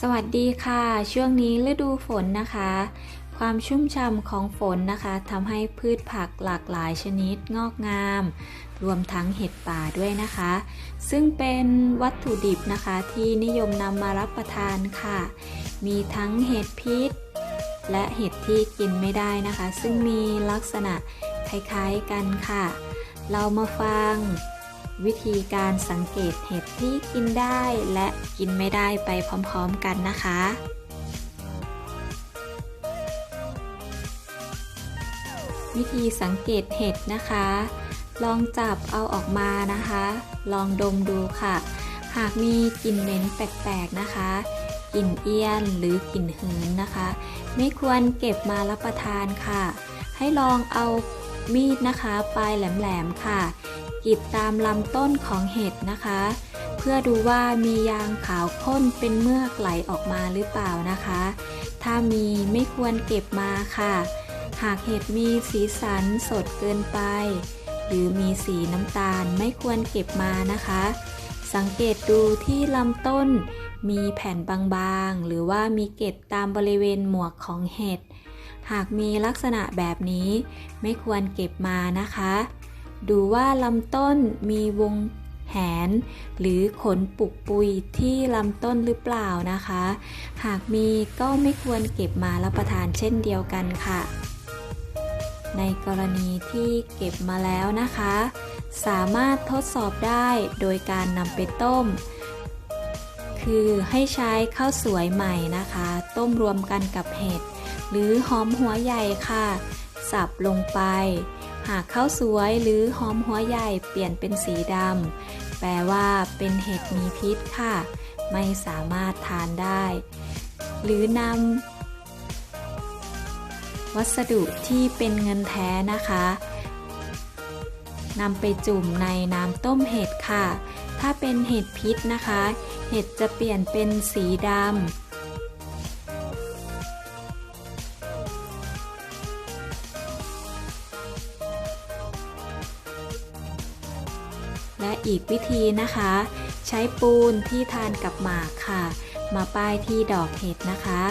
สวัสดีค่ะ ช่วงนี้ฤดูฝนนะคะ ความชุ่มฉ่ำของฝนนะคะทำให้พืชผักหลากหลายชนิดงอกงาม รวมทั้งเห็ดป่าด้วยนะคะ ซึ่งเป็นวัตถุดิบนะคะที่นิยมนำมารับประทานค่ะ มีทั้งเห็ดพิษ และเห็ดที่กินไม่ได้นะคะ ซึ่งมีลักษณะคล้ายๆกันค่ะ เรามาฟัง วิธีการสังเกตเห็ดที่กินได้และกินไม่ได้ไปพร้อมๆกันนะคะ วิธีสังเกตเห็ดนะคะ ลองจับเอาออกมานะคะ ลองดมดูค่ะ หากมีกลิ่นเหม็นแปลกๆนะคะกลิ่นเอี้ยนหรือกลิ่นหืนนะคะ ไม่ควรเก็บมารับประทานค่ะ ให้ลองเอา มีดนะคะ ปลายแหลมๆค่ะกรีดตามลำต้นของเห็ดนะคะ เพื่อดูว่ามียางขาวข้นเป็นเมือกไหลออกมาหรือเปล่านะคะ ถ้ามีไม่ควรเก็บมาค่ะ หากเห็ดมีสีสันสดเกินไป หรือมีสีน้ำตาลไม่ควรเก็บมานะคะ สังเกตดูที่ลำต้นมีแผ่นบางๆ หรือว่ามีเกล็ดตามบริเวณหมวกของเห็ด หากมีลักษณะแบบนี้ไม่ควรเก็บมานะคะ ดูว่าลำต้นมีวงแหน หรือขนปุกปุยที่ลำต้นหรือเปล่านะคะ หากมีก็ไม่ควรเก็บมารับประทานเช่นเดียวกันค่ะ ในกรณีที่เก็บมาแล้วนะคะ สามารถทดสอบได้โดยการนำไปต้ม คือให้ใช้ข้าวสวยใหม่นะคะ ต้มรวมกันกับเห็ด หรือหอมหัวใหญ่ค่ะ สับลงไป หากข้าวสวยหรือหอมหัวใหญ่เปลี่ยนเป็นสีดำแปลว่าเป็นเห็ดมีพิษค่ะ ไม่สามารถทานได้ หรือนำวัสดุที่เป็นเงินแท้นะคะนำไปจุ่มในน้ำต้มเห็ดค่ะ ถ้าเป็นเห็ดพิษนะคะ เห็ดจะเปลี่ยนเป็นสีดำ และอีกวิธีนะคะ ใช้ปูนที่ทานกับหมากค่ะ มาป้ายที่ดอกเห็ดนะคะ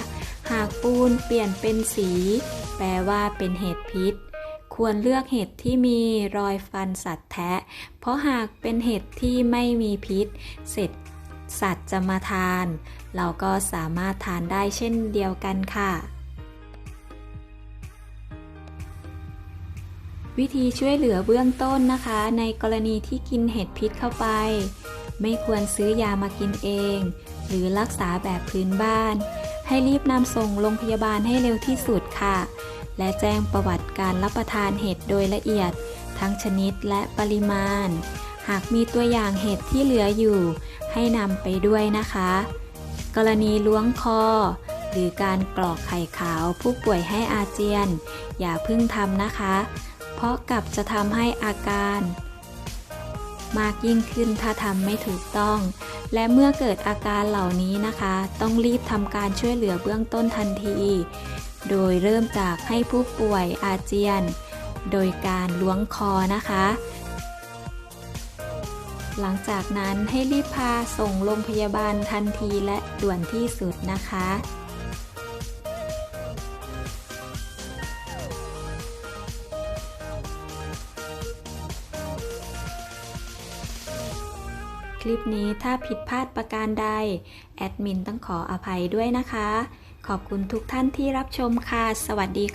หากปูนเปลี่ยนเป็นสี แปลว่าเป็นเห็ดพิษ ควรเลือกเห็ดที่มีรอยฟันสัตว์แทะ เพราะหากเป็นเห็ดที่ไม่มีพิษ เสร็จสัตว์จะมาทาน เราก็สามารถทานได้เช่นเดียวกันค่ะ วิธีช่วยเหลือเบื้องต้นนะคะ ในกรณีที่กินเห็ดพิษเข้าไป ไม่ควรซื้อยามากินเอง หรือรักษาแบบพื้นบ้าน ให้รีบนำส่งโรงพยาบาลให้เร็วที่สุดค่ะ และแจ้งประวัติการรับประทานเห็ดโดยละเอียด ทั้งชนิดและปริมาณ หากมีตัวอย่างเห็ดที่เหลืออยู่ ให้นำไปด้วยนะคะ กรณีล้วงคอหรือการกรอกไข่ขาวผู้ป่วยให้อาเจียน อย่าพิ่งทำนะคะ เพราะกลับจะทำให้อาการ มากยิ่งขึ้นถ้าทำไม่ถูกต้อง และเมื่อเกิดอาการเหล่านี้นะคะ ต้องรีบทำการช่วยเหลือเบื้องต้นทันที โดยเริ่มจากให้ผู้ป่วยอาเจียน โดยการล้วงคอนะคะ หลังจากนั้นให้รีบพาส่งโรงพยาบาลทันทีและด่วนที่สุดนะคะ ลิปนี้ถ้าผิดพลาดประการใด แอดมินต้องขออภัยด้วยนะคะ ขอบคุณทุกท่านที่รับชมค่ะ สวัสดีค่ะ